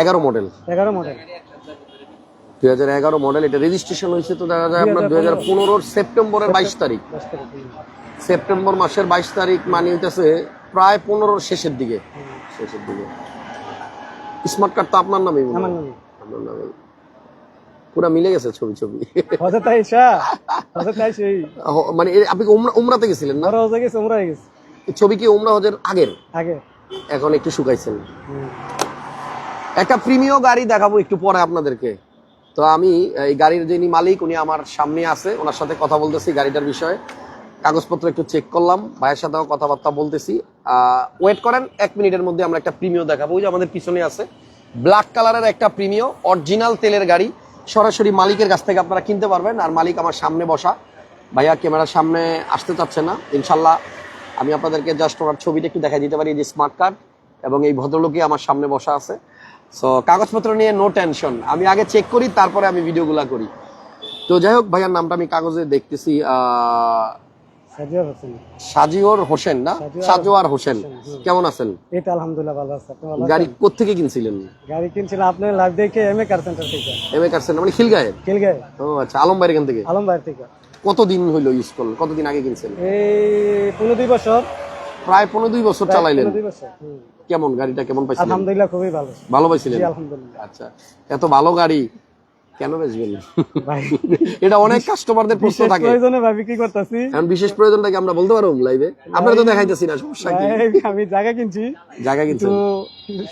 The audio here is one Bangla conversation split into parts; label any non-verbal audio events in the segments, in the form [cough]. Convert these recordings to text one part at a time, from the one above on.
এগারো মডেল। এগারো মডেল। দুই হাজার এগারো মডেল এটা রেজিস্ট্রেশন হয়েছে তো দেখা যায় আপনার দুই হাজার পনেরোর সেপ্টেম্বরের বাইশ তারিখ। সেপ্টেম্বর মাসের বাইশ তারিখ মানে হইতেছে প্রায় পনেরোর শেষের দিকে। শেষের দিকে। স্মার্ট কার্ড তো আপনার নামে আপনার নামে। পুরা মিলে গেছে ছবি ছবি। মানে আপনি উমরা উমরাতে গেছিলেন না? ছবি কি উমরা হজের আগের? আগে। এখন একটু শুকাইছেন। একটা প্রিমিয় গাড়ি দেখাবো একটু পরে আপনাদেরকে। তো আমি এই গাড়ির যিনি মালিক উনি আমার সামনে আছে ওনার সাথে কথা বলতেছি গাড়িটার বিষয়ে। কাগজপত্র একটু চেক করলাম ভাইয়ের সাথেও কথাবার্তা বলতেছি। ওয়েট করেন এক মিনিটের মধ্যে আমরা একটা প্রিমিয় দেখাবো। ওই যে আমাদের পিছনে আছে। ব্ল্যাক কালারের একটা প্রিমিয় অরিজিনাল তেলের গাড়ি। সরাসরি মালিকের কাছ থেকে আপনারা কিনতে পারবেন। আর মালিক আমার সামনে বসা। ভাইয়া ক্যামেরার সামনে আসতে চাচ্ছে না। ইনশাল্লাহ আমি আপনাদেরকে জাস্ট ওনার ছবিটা একটু দেখাই দিতে পারি যে স্মার্ট কার্ড এবং এই ভদ্রলোকই আমার সামনে বসা আছে। সো কাগজপত্র নিয়ে নো টেনশন আমি আগে চেক করি তারপরে আমি ভিডিওগুলা করি। তো যাই হোক ভাইয়ার নামটা আমি কাগজে দেখতেছি সাজিওর হোসেন না? সাজোয়ার হোসেন। কেমন আছেন? আলহামদুলিল্লাহ ভালো আছে। গাড়ি আছেন? কোথেকে কিনছিলেন? গাড়ি কিনছিলাম আপনি লাইভ দেখে এম এ কার সেন্টার থেকে। এম এ কারসেন মানে খিলগায়ের কিলগায় ও আচ্ছা আলম ভাইয়ের এখান থেকে? থেকে। কতদিন হইল ইউজ করলেন? কতদিন আগে কিনছেন এই পনেরো দুই বছর। প্রায় পনেরো দুই বছর চালাইলেন। কেমন? গাড়িটা কেমন পাইছিলেন? আলহামদুলিল্লাহ খুবই ভালো। ভালো পাইছিলেন? আলহামদুলিল্লাহ। আচ্ছা এত ভালো গাড়ি কেন বেচবেন? ভাই [laughs] এটা অনেক কাস্টমারদের প্রশ্ন থাকে। প্রয়োজনে ভাই বিক্রি করতেছি। এখন বিশেষ প্রয়োজনটা কি আমরা বলতে পারব লাইভে আপনারা তো দেখাইতেছি না সমস্যা কি? আমি জায়গা কিনছি। জায়গা তো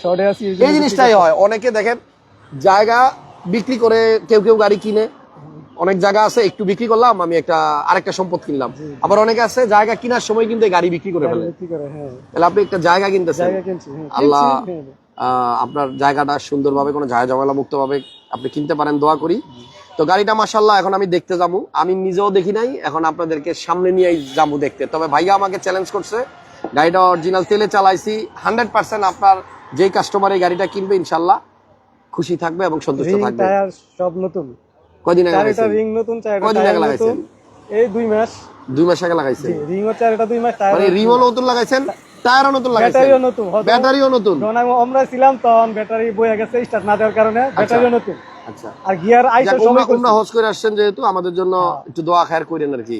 শর্টে আছি এই জিনিসটাই হয় অনেকে দেখেন জায়গা বিক্রি করে কেউ কেউ গাড়ি কিনে অনেক জায়গা আছে একটু বিক্রি করলাম আমি একটা আরেকটা সম্পদ কিনলাম। আবার অনেকে আছে জায়গা কেনার সময় কিন্তু গাড়ি বিক্রি করে ফেলে। হ্যাঁ। তাহলে আপনি একটা জায়গা কিনতেছেন। হ্যাঁ আল্লাহ হ্যাঁ। আপনার জায়গাটা সুন্দরভাবে কোনো ঝায় ঝামেলা মুক্তভাবে আপনি কিনতে পারেন দোয়া করি। তো গাড়িটা মাসাল্লাহ এখন আমি দেখতে যাব। আমি নিজেও দেখি নাই এখন আপনাদেরকে সামনে নিয়ে যাব দেখতে। তবে ভাইয়া আমাকে চ্যালেঞ্জ করছে গাড়িটা অরিজিনাল তেলে চালাইছি হান্ড্রেড পার্সেন্ট আপনার যেই কাস্টমার এই গাড়িটা কিনবে ইনশাল্লাহ খুশি থাকবে এবং সন্তুষ্ট থাকবে। সব নতুন। কয়দিন আগে লাগাইছেন? রিং নতুন চারটা কয়দিন আগে লাগাইছেন? এই দুই মাস। দুই মাস আগে লাগাইছেন? রিং ও চারটা দুই মাস মানে রিমও নতুন লাগাইছেন টায়ারও নতুন লাগাইছেন? ব্যাটারিও নতুন ব্যাটারিও নতুন? যখন আমরা ছিলাম তখন ব্যাটারি বয়ে গেছে স্টার্ট না দেওয়ার কারণে ব্যাটারিও নতুন। আচ্ছা। আর গিয়ার আইসা সময় উমরা- উমরা হজ করে আসছেন যেহেতু আমাদের জন্য একটু দোয়া খায়ের করেন আর কি।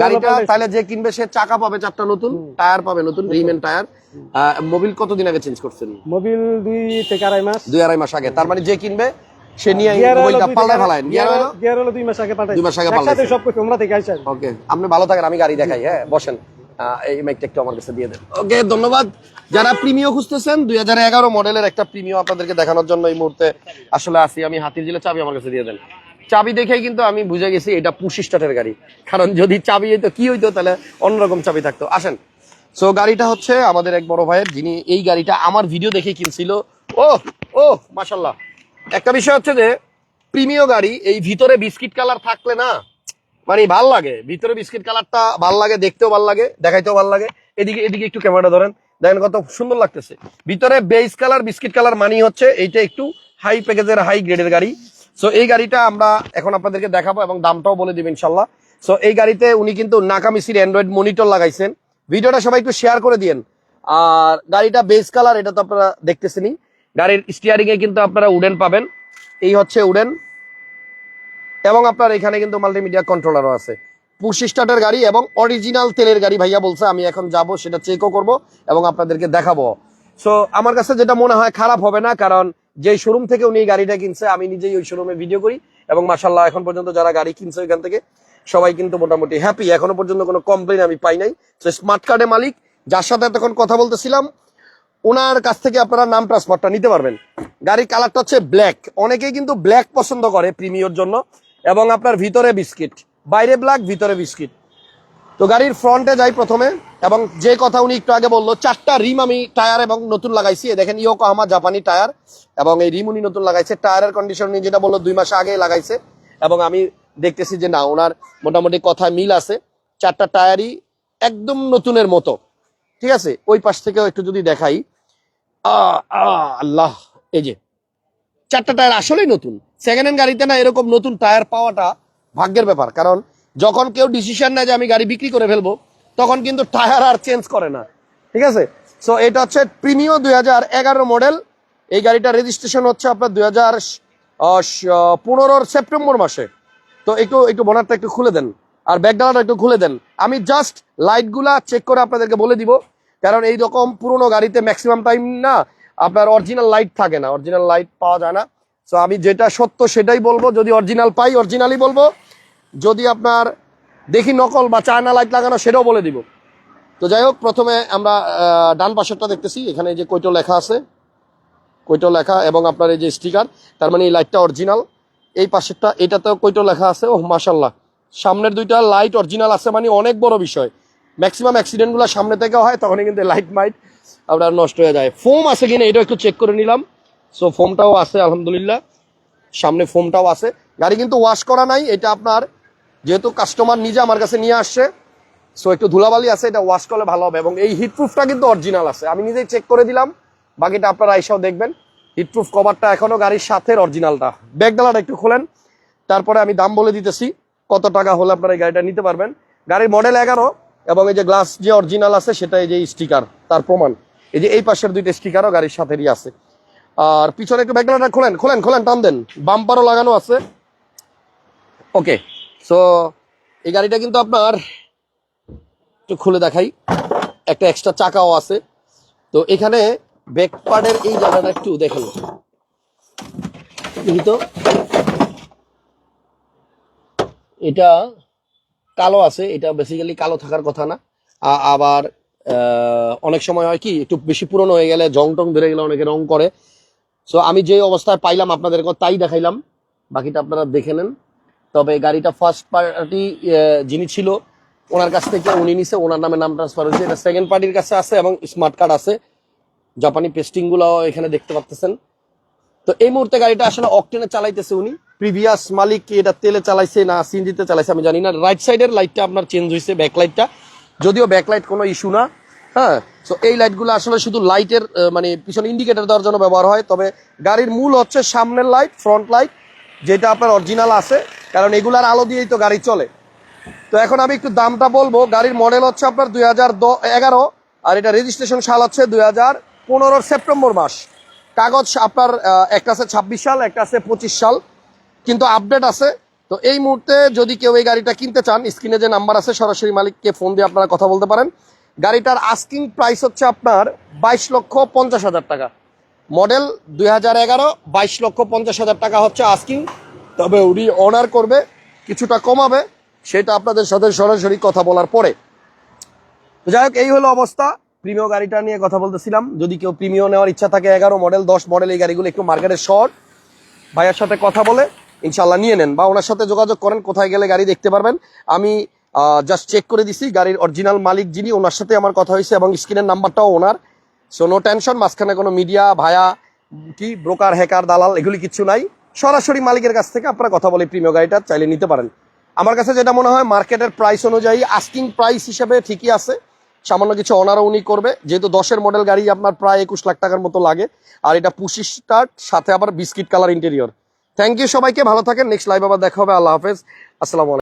গাড়িটা তাহলে যে কিনবে সে চাকা পাবে চারটা নতুন টায়ার পাবে নতুন রিমেন টায়ার। মোবিল কতদিন আগে চেঞ্জ করছেন? মোবিল দুই থেকে আড়াই মাস। দুই আড়াই মাস আগে। তার মানে যে কিনবে সে নিয়ে গিয়ার হলো মোবিলটা দুই পাল্টায় ফেলায়। গিয়ার হলো গিয়ার হলো দুই মাস আগে পাঠাই দুই মাস আগে একসাথে সব কিছু আমরা থেকে আইসা ওকে আপনি ভালো থাকেন আমি গাড়ি দেখাই হ্যাঁ বসেন। এই মাইকটা একটু আমার কাছে দিয়ে দেন। ওকে ধন্যবাদ। যারা প্রিমিও খুঁজতেছেন দুই হাজার এগারো মডেলের একটা প্রিমিও আপনাদেরকে দেখানোর জন্য এই মুহূর্তে আসলে আসি। আমি হাতির জিলে চাবি আমার কাছে দিয়ে দেন। চাবি দেখেই কিন্তু আমি বুঝে গেছি এটা পুশি স্টার্টের গাড়ি। কারণ যদি চাবি হইতো কি হইতো তাহলে অন্যরকম চাবি থাকতো। আসেন। সো গাড়িটা হচ্ছে আমাদের এক বড় ভাইয়ের যিনি এই গাড়িটা আমার ভিডিও দেখে কিনছিল। ও ও মাশাল্লাহ। একটা বিষয় হচ্ছে যে প্রিমিয় গাড়ি, এই ভিতরে বিস্কিট কালার থাকলে না মানে ভালো লাগে। ভিতরে বিস্কিট কালারটা ভালো লাগে, দেখতেও ভালো লাগে, দেখাইতেও ভালো লাগে। এদিকে এদিকে একটু ক্যামেরাটা ধরেন। দেখেন কত সুন্দর লাগতেছে। ভিতরে বেস কালার বিস্কিট কালার মানি হচ্ছে এইটা একটু হাই প্যাকেজের হাই গ্রেডের গাড়ি। সো এই গাড়িটা আমরা এখন আপনাদেরকে দেখাবো এবং দামটাও বলে দিব ইনশাল্লাহ। সো এই গাড়িতে উনি কিন্তু নাকামিসির অ্যান্ড্রয়েড মনিটর লাগাইছেন। ভিডিওটা সবাই একটু শেয়ার করে দিয়েন। আর গাড়িটা বেস কালার এটা তো আপনারা দেখতেছেনই। গাড়ির স্টিয়ারিং এ কিন্তু আপনারা উডেন পাবেন। এই হচ্ছে উডেন। এবং আপনার এখানে কিন্তু মাল্টিমিডিয়া কন্ট্রোলারও আছে। পুশ স্টার্টের গাড়ি এবং অরিজিনাল তেলের গাড়ি ভাইয়া বলছে, আমি এখন যাব, সেটা চেকও করব এবং আপনাদেরকে দেখাবো। সো আমার কাছে যেটা মনে হয় খারাপ হবে না, কারণ যে শোরুম থেকে উনি গাড়িটা কিনছে, আমি নিজেই ওই শোরুমে ভিডিও করি। এবং মাসাল্লাহ এখন পর্যন্ত যারা গাড়ি কিনছে ওইখান থেকে, সবাই কিন্তু মোটামুটি হ্যাপি এখনও পর্যন্ত কোনো কমপ্লেন আমি পাই নাই। তো স্মার্ট কার্ডের মালিক, যার সাথে এতক্ষণ কথা বলতেছিলাম ওনার কাছ থেকে আপনারা নাম ট্রান্সফারটা নিতে পারবেন। গাড়ির কালারটা হচ্ছে ব্ল্যাক অনেকেই কিন্তু ব্ল্যাক পছন্দ করে প্রিমিয়র জন্য। এবং আপনার ভিতরে বিস্কিট বাইরে ব্ল্যাক ভিতরে বিস্কিট তো গাড়ির ফ্রন্টে যাই প্রথমে। এবং যে কথা উনি একটু আগে বলল, চারটা রিম আমি টায়ার এবং নতুন লাগাইছি। দেখেন দেখেন ইয়োকোহামা জাপানি টায়ার এবং এই রিম উনি নতুন লাগাইছে। টায়ারের কন্ডিশন উনি যেটা বলল, দুই মাস আগে লাগাইছে। এবং আমি দেখতেছি যে না, ওনার মোটামুটি কথায় মিল আছে। চারটা টায়ারই একদম নতুনের মতো। ঠিক আছে? ওই পাশ থেকেও একটু যদি দেখাই। আল্লাহ, এই যে, চারটা টায়ার আসলেই নতুন। সেকেন্ড হ্যান্ড গাড়িতে না এরকম নতুন টায়ার পাওয়াটা ভাগ্যের ব্যাপার। কারণ যখন কেউ ডিসিশন নেয় যে আমি গাড়ি বিক্রি করে ফেলব, তখন কিন্তু টায়ার আর চেঞ্জ করে না। ঠিক আছে? সো এটা হচ্ছে প্রিমিও দুই হাজার এগারো মডেল এই গাড়িটা রেজিস্ট্রেশন হচ্ছে আপনার দুই হাজার সেপ্টেম্বর মাসে। তো একটু একটু বনারটা একটু খুলে দেন। আর ব্যাকডালাটা একটু খুলে দেন। আমি জাস্ট লাইটগুলা চেক করে আপনাদেরকে বলে দিব, কারণ এই রকম পুরোনো গাড়িতে ম্যাক্সিমাম টাইম না, আপনার অরিজিনাল লাইট থাকে না অরিজিনাল লাইট পাওয়া যায় না। সো আমি যেটা সত্য সেটাই বলব, যদি অরিজিনাল পাই অরিজিনালই বলব। যদি আপনার দেখি নকল বা চায়না লাইট লাগানো, সেটাও বলে দিব। তো যাই হোক, প্রথমে আমরা ডান পাশেরটা দেখতেছি। এখানে যে কৈটো লেখা আছে। কৈটো লেখা এবং আপনার এই যে স্টিকার তার মানে এই লাইটটা অরিজিনাল এই পাশেরটা, এটাতেও কৈটো লেখা আছে। ও মাশাল্লাহ সামনের দুইটা লাইট অরিজিনাল আছে মানে অনেক বড় বিষয়। ম্যাক্সিমাম অ্যাক্সিডেন্টগুলো সামনে থেকে হয়, তখনই কিন্তু লাইট মাইট আপনার নষ্ট হয়ে যায়। ফোম আছে কিনা এটা একটু চেক করে নিলাম। সো ফোমটাও আছে, আলহামদুলিল্লাহ। সামনে ফোমটাও আছে। গাড়ি কিন্তু ওয়াশ করা নাই, এটা আপনার যেহেতু কাস্টমার নিজে আমার কাছে নিয়ে আসছে। সো একটু ধুলাবালি আছে, এটা ওয়াশ করলে ভালো হবে। এবং এই হিটপ্রুফটা কিন্তু অরিজিনাল আছে। আমি নিজেই চেক করে দিলাম। বাকিটা আপনারা আইসাও দেখবেন। হিটপ্রুফ কভারটা এখনও গাড়ির সাথে অরিজিনালটা ব্যাগ ব্যাগডালাটা একটু খোলেন। তারপরে আমি দাম বলে দিতেছি। কত টাকা হলে আপনারা এই গাড়িটা নিতে পারবেন? গাড়ির মডেল এগারো এবং এই যে গ্লাস যে অরিজিনাল আছে সেটা এই যে স্টিকার তার প্রমাণ। এই যে এই পাশের দুইটা স্টিকারও গাড়ির সাথেই আছে। আর পিছনে একটু ব্যাগডালাটা খোলেন খোলেন খোলেন, টান দেন। বাম্পারও লাগানো আছে। ওকে সো এই গাড়িটা কিন্তু আপনার একটু খুলে দেখাই। একটা এক্সট্রা চাকাও আছে। তো এখানে ব্যাক পার্টের এই জায়গাটা একটু দেখেন। কিন্তু এটা কালো আছে, এটা বেসিক্যালি কালো থাকার কথা না। আবার অনেক সময় হয় কি, একটু বেশি পুরনো হয়ে গেলে জং টং ধরে গেলে অনেকে রং করে। সো আমি যে অবস্থায় পাইলাম আপনাদের তাই দেখাইলাম। বাকিটা আপনারা দেখে নেন। তবে গাড়িটা ফার্স্ট পার্টি যিনি ছিল, ওনার কাছ থেকে উনি নিছে, ওনার নামে নাম ট্রান্সফার হয়েছে। এটা সেকেন্ড পার্টির কাছে আছে এবং স্মার্ট কার্ড আছে। জাপানি পেস্টিংগুলো এখানে দেখতে পাচ্ছেন তো এই মুহূর্তে গাড়িটা আসলে অকটেনে চালাইতেছে উনি। প্রিভিয়াস মালিক এটা তেলে চালাইছে না সিনজিতে চালাইছে আমি জানি না। রাইট সাইডের লাইটটা আপনার চেঞ্জ হয়েছে ব্যাক লাইটটা যদিও ব্যাক লাইট কোনো ইস্যু না হ্যাঁ? তো এই লাইটগুলো আসলে শুধু লাইটের মানে পিছনে ইন্ডিকেটর দেওয়ার জন্য ব্যবহার হয়, তবে গাড়ির মূল হচ্ছে সামনের লাইট ফ্রন্ট লাইট যেটা আপনার অরিজিনাল আছে, কারণ এগুলার আলো দিয়েই তো গাড়ি চলে। তো এখন আমি একটু দামটা বলব, গাড়ির মডেল হচ্ছে আপনার দুই হাজার এগারো, আর এটা রেজিস্ট্রেশন সাল হচ্ছে দুই হাজার সেপ্টেম্বর মাস। কাগজ আপনার একটা আছে ছাব্বিশ সাল, একটা আছে পঁচিশ সাল। কিন্তু আপডেট আছে। তো এই মুহূর্তে যদি কেউ এই গাড়িটা কিনতে চান, স্ক্রিনে যে নাম্বার আছে, সরাসরি মালিককে ফোন দিয়ে আপনারা কথা বলতে পারেন। গাড়িটার আস্কিং প্রাইস হচ্ছে আপনার বাইশ লক্ষ পঞ্চাশ হাজার টাকা। মডেল দুই হাজার এগারো, বাইশ লক্ষ পঞ্চাশ হাজার টাকা হচ্ছে আস্কিং তবে উনি অনার করবে, কিছুটা কমাবে, সেটা আপনাদের সাথে সরাসরি কথা বলার পরে। যাই হোক, এই হলো অবস্থা। প্রিমিয় গাড়িটা নিয়ে কথা বলতেছিলাম। যদি কেউ প্রিমিয় নেওয়ার ইচ্ছা থাকে, এগারো মডেল, দশ মডেল, এই গাড়িগুলো একটু মার্কেটের শর্ট ভাইয়ের সাথে কথা বলে ইনশাল্লাহ নিয়ে নেন। বা ওনার সাথে যোগাযোগ করেন, কোথায় গেলে গাড়ি দেখতে পারবেন। আমি জাস্ট চেক করে দিছি, গাড়ির অরিজিনাল মালিক যিনি, ওনার সাথে আমার কথা হয়েছে এবং স্ক্রিনের নাম্বারটাও ওনার। সো নো টেনশন মাঝখানে কোনো মিডিয়া ভায়া, কি ব্রোকার হ্যাকার দালাল, এগুলি কিছু নাই। সরাসরি মালিকের কাছ থেকে আপনারা কথা বলে প্রিমিয় গাড়িটা চাইলে নিতে পারেন। আমার কাছে যেটা মনে হয় মার্কেটের প্রাইস অনুযায়ী আস্কিং প্রাইস হিসেবে ঠিকই আছে। সামান্য কিছু অনারও উনি করবে। যেহেতু দশের মডেল গাড়ি আপনার প্রায় একুশ লাখ টাকার মতো লাগে। আর এটা পুশি স্টার্ট সাথে আবার biscuit colour interior thank you সবাইকে ভালো থাকেন। নেক্সট লাইভ আবার দেখা হবে। আল্লাহ হাফেজ। আসসালামু